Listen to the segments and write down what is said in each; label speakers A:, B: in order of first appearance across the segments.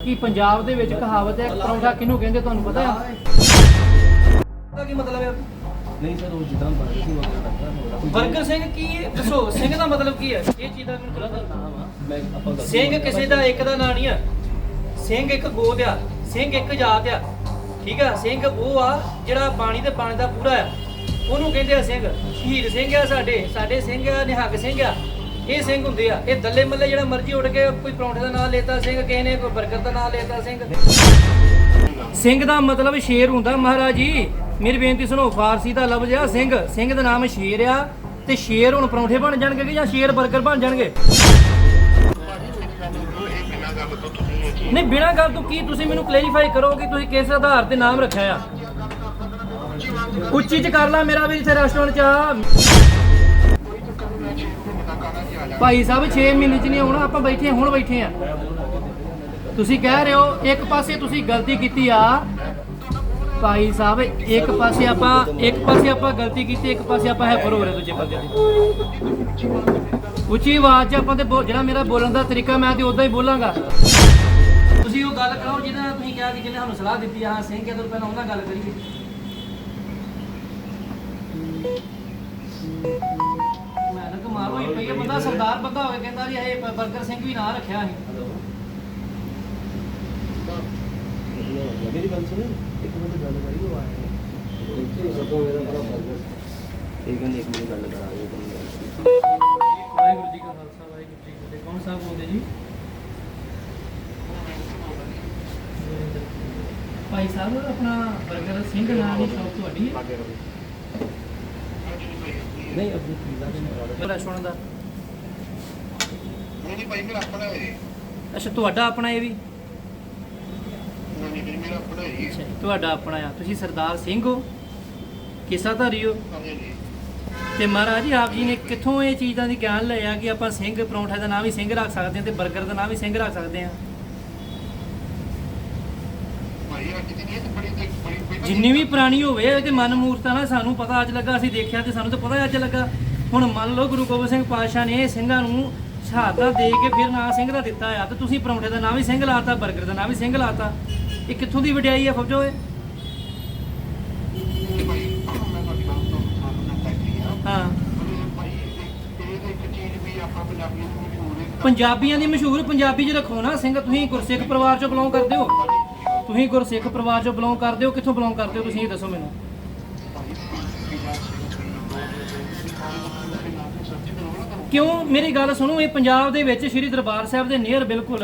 A: ਕਿ ਪੰਜਾਬ ਦੇ ਵਿੱਚ ਕਹਾਵਤ ਹੈ ਪਰੌਂਠਾ ਕਿਹਨੂੰ ਕਹਿੰਦੇ ਤੁਹਾਨੂੰ ਪਤਾ ਹੈ?
B: ਦਾ ਕੀ ਮਤਲਬ ਹੈ?
C: ਨਹੀਂ ਸਰ ਉਹ ਜਿੱਦਾਂ ਬਾਰੇ ਸੀ ਉਹ ਕਰਦਾ
B: ਬਰਗਰ ਸਿੰਘ ਕੀ ਹੈ? ਦੱਸੋ ਸਿੰਘ ਦਾ ਮਤਲਬ ਕੀ ਹੈ? ਇਹ ਚੀਜ਼ ਦਾ ਮੈਨੂੰ ਥੋੜਾ ਦੱਸੋ
C: ਮੈਂ ਆਪਾਂ ਦੱਸ
B: ਸਿੰਘ ਕਿਸੇ ਦਾ ਇੱਕ ਦਾ ਨਾਂ ਨਹੀਂ ਆ। ਸਿੰਘ ਇੱਕ ਗੋਦ ਆ ਸਿੰਘ ਇੱਕ ਜਾਤ ਆ। ਠੀਕ ਆ? ਸਿੰਘ ਉਹ ਆ ਜਿਹੜਾ ਬਾਣੀ ਤੇ ਬਾਣੀ ਦਾ ਪੂਰਾ ਆ। ਉਹਨੂੰ ਕਹਿੰਦੇ ਆ ਸਿੰਘ। ਸ਼ਹੀਦ ਸਿੰਘ ਆ ਸਾਡੇ ਸਾਡੇ ਸਿੰਘ ਆ ਨਿਹੰਗ ਸਿੰਘ ਆ। ਇਹ ਸਿੰਘ ਹੁੰਦੇ ਆ। ਇਹ ਦੱਲੇ ਮੱਲੇ ਜਿਹੜਾ ਮਰਜ਼ੀ ਉੱਡ ਕੇ ਕੋਈ ਪਰੌਂਠੇ ਦਾ ਨਾਂ ਲੇਤਾ ਸਿੰਘ, ਕਿਸੇ ਨੇ ਕੋਈ 버ਗਰ ਦਾ ਨਾਂ ਲੇਤਾ ਸਿੰਘ। ਸਿੰਘ ਦਾ ਮਤਲਬ ਸ਼ੇਰ ਹੁੰਦਾ ਮਹਾਰਾਜ ਜੀ। ਮੇਰੀ ਬੇਨਤੀ ਸੁਣੋ, ਫਾਰਸੀ ਦਾ ਲਫ਼ਜ਼ ਆ ਸਿੰਘ। ਸਿੰਘ ਦਾ ਨਾਮ ਸ਼ੇਰ ਆ ਤੇ ਸ਼ੇਰ ਹੁਣ ਪਰੌਂਠੇ ਬਣ ਜਾਣਗੇ ਜਾਂ ਸ਼ੇਰ 버ਗਰ ਬਣ ਜਾਣਗੇ? ਨਹੀਂ, ਬਿਨਾਂ ਗੱਲ ਤੋਂ ਕੀ ਤੁਸੀਂ ਮੈਨੂੰ ਕਲੈਰੀਫਾਈ ਕਰੋ ਕਿ ਤੁਸੀਂ ਕਿਸ ਆਧਾਰ ਤੇ ਨਾਮ ਰੱਖਿਆ ਆ? ਉੱਚੀ ਚ ਕਰ ਲਾ ਮੇਰਾ ਵੀ ਇੱਥੇ ਰੈਸਟੋਰੈਂਟ ਚ ਆ। ਭਾਈ ਸਾਹਿਬ 6 ਮਹੀਨੇ ਚ ਨਹੀਂ ਆਉਣਾ, ਆਪਾਂ ਬੈਠੇ, ਹੁਣ ਬੈਠੇ ਆ। ਤੁਸੀਂ ਕਹਿ ਰਹੇ ਹੋ, ਇੱਕ ਪਾਸੇ ਤੁਸੀਂ ਗਲਤੀ ਕੀਤੀ ਆ। ਭਾਈ ਸਾਹਿਬ, ਇੱਕ ਪਾਸੇ ਆਪਾਂ, ਇੱਕ ਪਾਸੇ ਆਪਾਂ ਗਲਤੀ ਕੀਤੀ, ਇੱਕ ਪਾਸੇ ਆਪਾਂ ਹੈ ਹੋ ਰਹੇ ਦੂਜੇ ਬੰਦੇ ਦੀ। ਉੱਚੀ ਆਵਾਜ਼ 'ਚ ਆਪਾਂ ਤੇ ਬੋ- ਜਿਹੜਾ ਮੇਰਾ ਬੋਲਣ ਦਾ ਤਰੀਕਾ ਮੈਂ ਤੇ ਉਦਾਂ ਹੀ ਬੋਲਾਂਗਾ। ਤੁਸੀਂ ਉਹ ਗੱਲ ਕਰੋ ਜਿਹਦਾ ਤੁਸੀਂ ਕਿਹਾ ਕਿ ਜਿਹਨੇ ਸਾਨੂੰ ਸਲਾਹ ਦਿੱਤੀ ਆ, ਹਾਂ, ਸਿੰਘ ਤੋਂ ਪਹਿਲਾਂ ਉਹਨਾਂ ਗੱਲ ਕਰੀਏ। ਬੰਦਾ ਸਰਦਾਰ ਬੰਦਾ ਹੋ ਕੇ ਕਹਿੰਦਾ ਜੀ ਇਹ ਬਰਗਰ ਸਿੰਘ ਵੀ ਨਾਂ ਰੱਖਿਆ ਸੀ।
C: ਮੇਰੀ ਗੱਲ ਸੁਣ ਇੱਕ ਮਿੰਟ ਗੱਲ ਕਰੀ ਉਹ ਆਇਆ ਇਹ ਕਹਿੰਦੇ ਇੱਕ ਮਿੰਟ ਗੱਲ ਕਰਾਂਗੇ
A: ਵਾਹਿਗੁਰੂ ਜੀ ਕਾ ਖਾਲਸਾ ਵਾਹਿਗੁਰੂ ਜੀ ਕੀ ਫਤਿਹ। ਕੌਣ ਸਾਹਿਬ ਬੋਲਦੇ ਜੀ? ਭਾਈ ਸਾਹਿਬ ਆਪਣਾ ਬਰਗਰ ਸਿੰਘ ਨਾਮ ਦੀ ਸ਼ੌਪ ਤੁਹਾਡੀ ਹੈ?
C: ਨਹੀਂ ਆਪਣੀ ਪੀਜ਼ਾ ਦੇ ਨਾਲ
A: ਰੈਸਟੋਰੈਂਟ ਦਾ
D: ਨਹੀਂ ਭਾਈ ਮੇਰਾ ਆਪਣਾ ਹੈ।
A: ਅੱਛਾ ਤੁਹਾਡਾ ਆਪਣਾ ਇਹ ਵੀ?
D: ਨਹੀਂ ਨਹੀਂ ਮੇਰਾ ਆਪਣਾ ਹੈ
A: ਅੱਛਾ ਤੁਹਾਡਾ ਆਪਣਾ ਆ। ਤੁਸੀਂ ਸਰਦਾਰ ਸਿੰਘ ਹੋ? ਕਿਸਾਧਾਰੀ ਹੋ?
D: ਹਾਂਜੀ
A: ਤੇ ਮਹਾਰਾਜ ਜੀ ਆਪ ਜੀ ਨੇ ਕਿੱਥੋਂ ਇਹ ਚੀਜ਼ਾਂ ਦੀ ਗਿਆਨ ਲਿਆ ਕਿ ਆਪਾਂ ਸਿੰਘ ਪਰੌਂਠਾ ਦਾ ਨਾਮ ਵੀ ਸਿੰਘ ਰੱਖ ਸਕਦੇ ਹਾਂ ਤੇ 버ਗਰ ਦਾ ਨਾਮ ਵੀ ਸਿੰਘ ਰੱਖ ਸਕਦੇ ਹਾਂ?
D: ਭਾਈ ਅੱਜ ਦੀ ਨਹੀਂ ਇਹ ਤਾਂ ਬੜੀ ਤੇ ਬੜੀ ਪਹਿਲਾਂ
A: ਜਿੰਨੀ ਵੀ ਪੁਰਾਣੀ ਹੋਵੇ ਮਨ ਮੂਰਤਾਂ ਨਾਲ ਸਾਨੂੰ ਪਤਾ ਅੱਜ ਲੱਗਾ ਅਸੀਂ ਦੇਖਿਆ ਤੇ ਸਾਨੂੰ ਤਾਂ ਪਤਾ ਅੱਜ ਲੱਗਾ। ਹੁਣ ਮੰਨ ਲਓ ਗੁਰੂ ਗੋਬਿੰਦ ਸਿੰਘ ਪਾਤਸ਼ਾਹ ਨੇ ਸਿੰਘਾਂ ਨੂੰ ਸ਼ਹਾਦਤਾਂ ਦੇ ਕੇ ਫਿਰ ਨਾਂ ਸਿੰਘ ਦਾ ਦਿੱਤਾ ਆ ਤੇ ਤੁਸੀਂ ਪਰੌਂਠੇ ਦਾ ਨਾਮ ਵੀ ਸਿੰਘ ਲਾਤਾ 버ਗਰ ਦਾ ਨਾਮ ਵੀ ਸਿੰਘ ਲਾਤਾ। ਇਹ ਕਿੱਥੋਂ ਦੀ ਵਡਿਆਈ ਆ ਫੌਜੋ ਇਹ?
D: ਨੂੰ ਹੈ।
A: ਪੰਜਾਬੀਆਂ ਦੀ ਮਸ਼ਹੂਰ ਪੰਜਾਬੀ ਚ ਰੱਖੋ ਨਾ ਸਿੰਘ ਤੁਸੀਂ ਗੁਰਸਿੱਖ ਪਰਿਵਾਰ ਚੋਂ ਬਿਲੋਂਗ ਕਰਦੇ ਹੋ? ਤੁਸੀਂ ਗੁਰਸਿੱਖ ਪਰਿਵਾਰ ਚੋਂ ਬਿਲੋਂਗ ਕਰਦੇ ਹੋ ਕਿੱਥੋਂ ਬਿਲੋਂਗ ਕਰਦੇ ਹੋ ਤੁਸੀਂ ਇਹ ਦੱਸੋ ਮੈਨੂੰ। ਕਿਉਂ? ਮੇਰੀ ਗੱਲ ਸੁਣੋ ਇਹ ਪੰਜਾਬ ਦੇ ਵਿੱਚ ਸ੍ਰੀ ਦਰਬਾਰ ਸਾਹਿਬ ਦੇ ਨੀਅਰ ਬਿਲਕੁਲ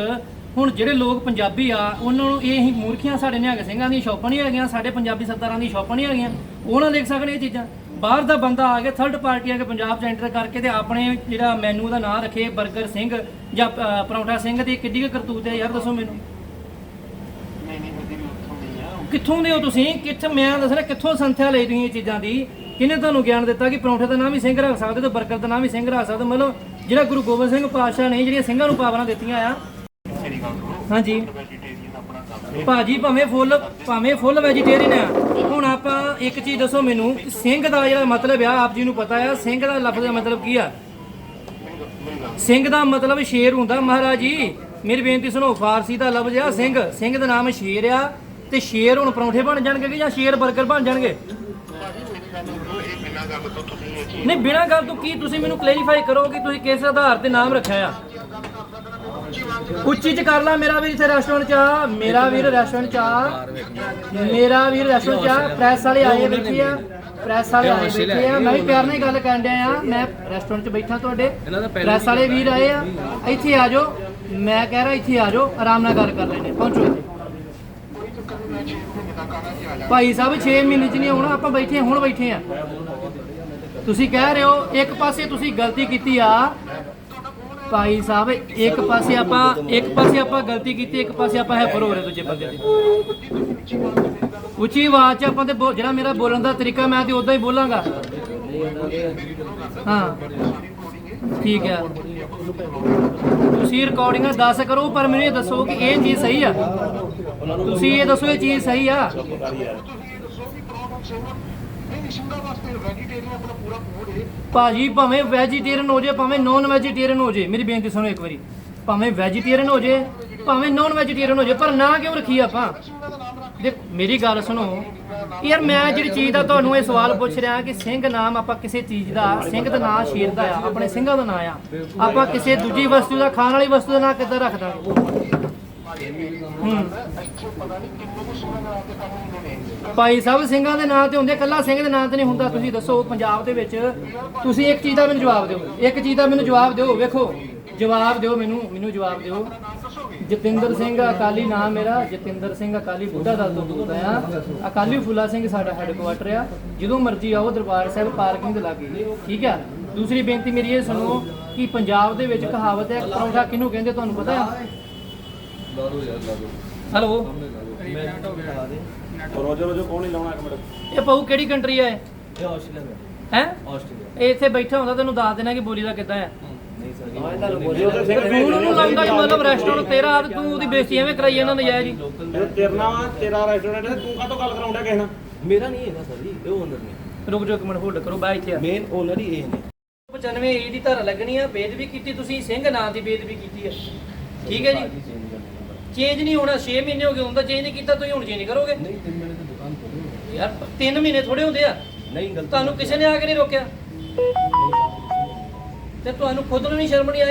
A: ਹੁਣ ਜਿਹੜੇ ਲੋਕ ਪੰਜਾਬੀ ਆ ਉਹਨਾਂ ਨੂੰ ਇਹ ਹੀ ਮੂਰਖੀਆਂ ਸਾਡੇ ਨਿਹੰਗ ਸਿੰਘਾਂ ਦੀਆਂ ਸ਼ੌਪਾਂ ਨਹੀਂ ਹੈਗੀਆਂ ਸਾਡੇ ਪੰਜਾਬੀ ਸਰਦਾਰਾਂ ਦੀ ਸ਼ੌਪਾਂ ਨਹੀਂ ਹੈਗੀਆਂ। ਉਹ ਨਾ ਦੇਖ ਸਕਣ ਇਹ ਚੀਜ਼ਾਂ। ਬਾਹਰ ਦਾ ਬੰਦਾ ਆ ਕੇ ਥਰਡ ਪਾਰਟੀ ਆ ਕੇ ਪੰਜਾਬ 'ਚ ਐਂਟਰ ਕਰਕੇ ਤੇ ਆਪਣੇ ਜਿਹੜਾ ਮੈਨੂ ਦਾ ਨਾਂ ਰੱਖੇ 버ਗਰ ਸਿੰਘ ਜਾਂ ਪਰੌਂਠਾ ਸਿੰਘ ਦੀ ਕਿੱਡੀ ਕੁ ਕਰਤੂਤ ਹੈ ਯਾਰ ਦੱਸੋ ਮੈਨੂੰ।
D: ਦੀ
A: ਕਿੱਥੋਂ ਦੇ ਹੋ ਤੁਸੀਂ? ਕਿੱਥੇ ਮੈਂ ਦੱਸਣਾ ਕਿੱਥੋਂ ਸੰਥਿਆ ਲਈ ਤੁਸੀਂ ਇਹ ਚੀਜ਼ਾਂ ਦੀ? ਕਿਹਨੇ ਤੁਹਾਨੂੰ ਗਿਆਨ ਦਿੱਤਾ ਕਿ ਪਰੌਂਠੇ ਦਾ ਨਾਮ ਵੀ ਸਿੰਘ ਰੱਖ ਸਕਦੇ ਤੇ ਬਰਗਰ ਦਾ ਨਾਮ ਵੀ ਸਿੰਘ ਰੱਖ ਸਕਦੇ, ਮਤਲਬ ਜਿਹੜਾ ਗੁਰੂ ਗੋਬਿੰਦ ਸਿੰਘ ਪਾਤਸ਼ਾਹ ਨੇ ਜਿਹੜੀਆਂ ਸਿੰਘਾਂ ਨੂੰ ਪਾਵਰਾਂ ਦਿੱਤੀਆਂ ਆ। ਹਾਂਜੀ। ਭਾਜੀ ਭਾਵੇਂ ਫੁੱਲ ਭਾਵੇਂ ਫੁੱਲ ਵੈਜੀਟੇਰੀਅਨ ਆ। ਹੁਣ ਆਪਾਂ ਇੱਕ ਚੀਜ਼ ਦੱਸੋ ਮੈਨੂੰ, ਸਿੰਘ ਦਾ ਜਿਹੜਾ ਮਤਲਬ ਆ, ਆਪ ਜੀ ਨੂੰ ਪਤਾ ਆ, ਸਿੰਘ ਦਾ ਲਫ਼ਜ਼ ਦਾ ਮਤਲਬ ਕੀ ਆ? ਸਿੰਘ ਦਾ ਮਤਲਬ ਸ਼ੇਰ ਹੁੰਦਾ, ਮਹਾਰਾਜ ਜੀ, ਮੇਰੀ ਬੇਨਤੀ ਸੁਣੋ, ਫਾਰਸੀ ਦਾ ਲਫ਼ਜ਼ ਆ, ਸਿੰਘ। ਸਿੰਘ ਦਾ ਨਾਮ ਸ਼ੇਰ ਆ, ਤੇ ਸ਼ੇਰ ਹੁਣ ਪਰੌਂਠੇ ਬਣ ਜਾਣਗੇ ਜਾਂ ਸ਼ੇਰ 버ਗਰ ਬਣ ਜਾਣਗੇ?
D: ਭਾਜੀ ਮੇਰੀ ਗੱਲ ਸੁਣੋ ਇਹ ਬਿਨਾਂ ਗੱਲ ਤੋਂ ਤੁਸੀਂ ਇਹ ਚੀਜ਼
A: ਨਹੀਂ ਬਿਨਾਂ ਗੱਲ ਤੋਂ ਕੀ ਤੁਸੀਂ ਮੈਨੂੰ ਕਲੈਰੀਫਾਈ ਕਰੋ ਕਿ ਤੁਸੀਂ ਕਿਸ ਆਧਾਰ ਤੇ ਨਾਮ ਰੱਖਿਆ ਆ? ਉੱਚੀ ਚ ਕਰ ਲਾ ਮੇਰਾ ਵੀਰ ਇੱਥੇ ਰੈਸਟੋਰੈਂਟ ਚ ਆ ਮੇਰਾ ਵੀਰ ਰੈਸਟੋਰੈਂਟ ਚ ਆ ਮੇਰਾ ਵੀਰ ਰੈਸਟੋਰੈਂਟ ਚ ਆ ਪ੍ਰੈਸ ਵਾਲੇ ਆਏ ਬੈਠੇ ਆ ਪ੍ਰੈਸ ਵਾਲੇ ਆਏ ਬੈਠੇ ਆ। ਮੈਂ ਵੀ ਪਿਆਰ ਨਾਲ ਹੀ ਗੱਲ ਕਰਨ ਡਿਆ ਆ ਮੈਂ ਰੈਸਟੋਰੈਂਟ ਚ ਬੈਠਾ ਤੁਹਾਡੇ ਪ੍ਰੈਸ ਵਾਲੇ ਵੀਰ ਆਏ ਆ। ਇੱਥੇ ਆ ਜਾਓ ਮੈਂ ਕਹਿ ਰਿਹਾ ਇੱਥੇ ਆ ਜਾਓ ਆਰਾਮ ਨਾਲ ਗੱਲ ਕਰ ਲੈਣੇ ਪਹੁੰਚੋ ਇੱਥੇ। ਭਾਈ ਸਾਹਿਬ 6 ਮਹੀਨੇ ਚ ਨਹੀਂ ਆਉਣਾ, ਆਪਾਂ ਬੈਠੇ, ਹੁਣ ਬੈਠੇ ਆ। ਤੁਸੀਂ ਕਹਿ ਰਹੇ ਹੋ, ਇੱਕ ਪਾਸੇ ਤੁਸੀਂ ਗਲਤੀ ਕੀਤੀ ਆ। ਭਾਈ ਸਾਹਿਬ, ਇੱਕ ਪਾਸੇ ਆਪਾਂ, ਇੱਕ ਪਾਸੇ ਆਪਾਂ ਗਲਤੀ ਕੀਤੀ, ਇੱਕ ਪਾਸੇ ਆਪਾਂ ਹੈਫਰ ਹੋ ਰਹੇ ਦੂਜੇ ਬੰਦੇ ਦੀ। ਉੱਚੀ ਆਵਾਜ਼ 'ਚ ਆਪਾਂ ਤੇ ਬੋ- ਜਿਹੜਾ ਮੇਰਾ ਬੋਲਣ ਦਾ ਤਰੀਕਾ ਮੈਂ ਤੇ ਉਦਾਂ ਹੀ ਬੋਲਾਂਗਾ। ਹਾਂ। ਠੀਕ ਹੈ। ਤੁਸੀਂ ਰਿਕਾਰਡਿੰਗਾਂ ਦੱਸ ਕਰੋ, ਪਰ ਮੈਨੂੰ ਇਹ ਦੱਸੋ ਕਿ ਇਹ ਚੀਜ਼ ਸਹੀ ਆ। ਤੁਸੀਂ ਇਹ ਦੱਸੋ ਇਹ ਚੀਜ਼ ਸਹੀ ਆ। ਭਾਜੀ, ਭਾਵੇਂ ਵੈਜੀਟੇਰੀਅਨ ਹੋ ਜੇ ਭਾਵੇਂ ਨੌਨ ਵੈਜੀਟੇਰੀਅਨ ਹੋ ਜੇ ਮੇਰੀ ਬੇਨਤੀ ਸੁਣੋ ਇੱਕ ਵਾਰੀ। ਭਾਵੇਂ ਵੈਜੀਟੇਰੀਅਨ ਹੋ ਜੇ ਭਾਵੇਂ ਨਾਨ ਵੈਜੀਟੇਰੀਅਨ ਹੋ ਜਾਏ, ਪਰ ਨਾਂ ਕਿਉਂ ਰੱਖੀ ਆਪਾਂ? ਦੇਖ, ਮੇਰੀ ਗੱਲ ਸੁਣੋ। ਯਾਰ ਮੈਂ ਜਿਹੜੀ ਚੀਜ਼ ਦਾ ਤੁਹਾਨੂੰ ਇਹ ਸਵਾਲ ਪੁੱਛ ਰਿਹਾ ਕਿ ਸਿੰਘ ਨਾਮ ਆਪਾਂ ਕਿਸੇ ਚੀਜ਼ ਦਾ, ਸਿੰਘ ਦਾ ਨਾਮ ਸ਼ੇਰ ਦਾ ਆ, ਆਪਣੇ ਸਿੰਘਾਂ ਦਾ ਨਾਮ ਆ। ਆਪਾਂ ਕਿਸੇ ਦੂਜੀ ਵਸਤੂ ਦਾ, ਖਾਣ ਵਾਲੀ ਵਸਤੂ ਦਾ ਨਾਮ ਕਿੱਦਾਂ ਰੱਖ ਦਾਂਗੇ ਭਾਈ ਸਾਹਿਬ, ਸਿੰਘਾਂ ਦੇ ਨਾਂ ਤੇ ਹੁੰਦੇ ਕੱਲਾ ਸਿੰਘ ਦੇ ਨਾਂ ਤੇ ਨਹੀਂ ਹੁੰਦਾ। ਤੁਸੀਂ ਦੱਸੋ ਪੰਜਾਬ ਦੇ ਵਿੱਚ, ਤੁਸੀਂ ਇੱਕ ਚੀਜ਼ ਦਾ ਮੈਨੂੰ ਜਵਾਬ ਦਿਓ। ਇੱਕ ਚੀਜ਼ ਦਾ ਮੈਨੂੰ ਜਵਾਬ ਦਿਓ, ਵੇਖੋ। ਜਵਾਬ ਦਿਓ ਮੈਨੂੰ ਮੈਨੂੰ ਜਵਾਬ ਦਿਓ। ਜਤਿੰਦਰ ਸਿੰਘ ਅਕਾਲੀ ਨਾਮ ਮੇਰਾ ਜਤਿੰਦਰ ਸਿੰਘ ਅਕਾਲੀ ਬੁੱਢਾ ਦਲ ਤੋਂ ਬੋਲਦਾ ਆ ਅਕਾਲੀ ਫੁੱਲਾ ਸਿੰਘ ਸਾਡਾ ਹੈੱਡਕੁਆਟਰ ਆ। ਜਦੋਂ ਮਰਜ਼ੀ ਆਓ ਦਰਬਾਰ ਸਾਹਿਬ ਪਾਰਕਿੰਗ ਦੇ ਲਾਗੇ। ਠੀਕ ਆ? ਦੂਸਰੀ ਬੇਨਤੀ ਮੇਰੀ ਇਹ ਸੁਣੋ ਕਿ ਪੰਜਾਬ ਦੇ ਵਿੱਚ ਕਹਾਵਤ ਹੈ ਪਰੌਂਠਾ ਕਿਹਨੂੰ ਕਹਿੰਦੇ ਤੁਹਾਨੂੰ ਪਤਾ ਆ? ਹੈਲੋ।
C: ਰੋਜੋ ਰੋਜੋ ਕੌਣ ਨਹੀਂ ਲਾਉਣਾ ਇੱਕ ਮਿੰਟ?
A: ਇਹ ਪਾਉ ਕਿਹੜੀ ਕੰਟਰੀ ਆ ਇਹ?
C: ਇਹ ਆਸਟ੍ਰੇਲੀਆ
A: ਹੈ?
C: ਆਸਟ੍ਰੇਲੀਆ।
A: ਇਹ ਇੱਥੇ ਬੈਠਾ ਹੁੰਦਾ ਤੈਨੂੰ ਦੱਸ ਦੇਣਾ ਕਿ ਬੋਲੀ ਦਾ ਕਿੱਦਾਂ ਆ?
C: ਤੇ
A: ਫਿਰ ਤੂੰ ਉਹਨੂੰ ਲਾਉਂਦਾ ਕਿ ਮਤਲਬ ਰੈਸਟੋਰੈਂਟ ਤੇਰਾ ਤੇ ਤੂੰ ਉਹਦੀ ਬੇਇੱਜ਼ਤੀ ਐਵੇਂ ਕਰਾਈ ਜਾਂਦਾ ਨਜਾਇਜ਼ ਹੀ।
C: ਇਹ ਤੇਰਨਾ ਵਾ ਤੇਰਾ ਰੈਸਟੋਰੈਂਟ ਹੈ ਤੂੰ ਕਾਹਤੋਂ ਗੱਲ ਕਰਾਉਂਦਾ ਕਿਸੇ ਨਾਲ? ਮੇਰਾ ਨਹੀਂ ਹੈਗਾ ਸਰ ਜੀ ਇਹ ਓਨਰ ਨੇ।
A: ਰੁਕ ਜਾਓ ਇੱਕ ਮਿੰਟ ਹੋਲਡ ਕਰੋ ਬਾਈ ਇੱਥੇ ਆ।
C: ਮੇਨ ਓਨਰ ਹੀ ਇਹ ਨੇ।
B: 95 ਏ ਦੀ ਧਾਰਾ ਲੱਗਣੀ ਆ ਬੇਦਬੀ ਕੀਤੀ ਤੁਸੀਂ ਸਿੰਘ ਨਾਂ ਦੀ ਬੇਦਬੀ ਕੀਤੀ ਠੀਕ ਹੈ ਜੀ? ਚੇਂਜ ਨਹੀਂ ਹੋਣਾ 6 ਮਹੀਨੇ ਹੋ ਗਏ ਹੁੰਦਾ ਚੇਂਜ ਨਹੀਂ ਕੀਤਾ ਤੁਸੀਂ ਹੁਣ ਚੇਂਜ ਕਰੋਗੇ?
C: ਨਹੀਂ ਤਿੰਨ ਦੁਕਾਨ ਖੋਲੋ
B: ਯਾਰ 3 ਮਹੀਨੇ ਥੋੜੇ ਹੁੰਦੇ ਆ।
C: ਨਹੀਂ ਗਲਤ
B: ਤੁਹਾਨੂੰ ਕਿਸੇ ਨੇ ਆ ਕੇ ਨਹੀਂ ਰੋਕਿਆ? ਤੇ ਤੁਹਾਨੂੰ ਖੁਦ ਨੂੰ ਨਹੀਂ ਸ਼ਰਮ ਨਹੀਂ ਆਈ?